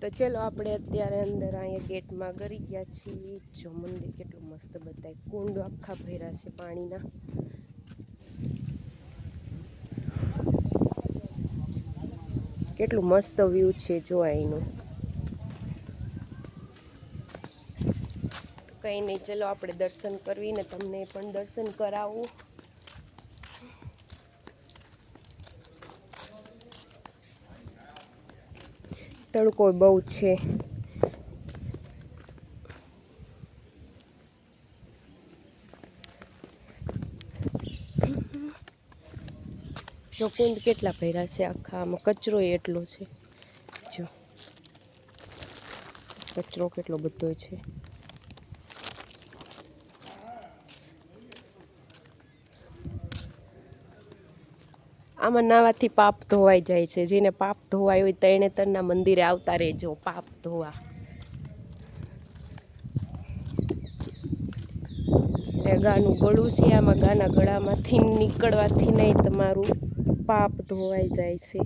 તો ચલો આપણે અત્યારે અંદર અહીંયા ગેટમાં ગરી ગયા છીએ. જો મંદિર કેટલું મસ્ત બતાય. કુંડ આખા ભર્યા છે પાણીના. કેટલું મસ્ત વ્યૂ છે જો અહીંનું. કંઈ નહીં, ચલો આપણે દર્શન કરવીને તમને પણ દર્શન કરાવું. તડકો બહુ છે. જો કુંડ કેટલા ભર્યા છે આખા, આમાં કચરો એટલો છે. જો, કચરો કેટલો બધો છે. આમાં નાવાથી પાપ ધોવાઈ જાય છે. જેને પાપ ધોવાય હોય તેણે તરના મંદિરે આવતા રહેજો, પાપ ધોવા. ગાનું ગળું છે, આમાં ગાના ગળામાંથી નીકળવાથી નહીં તમારું પાપ ધોવાઈ જાય છે.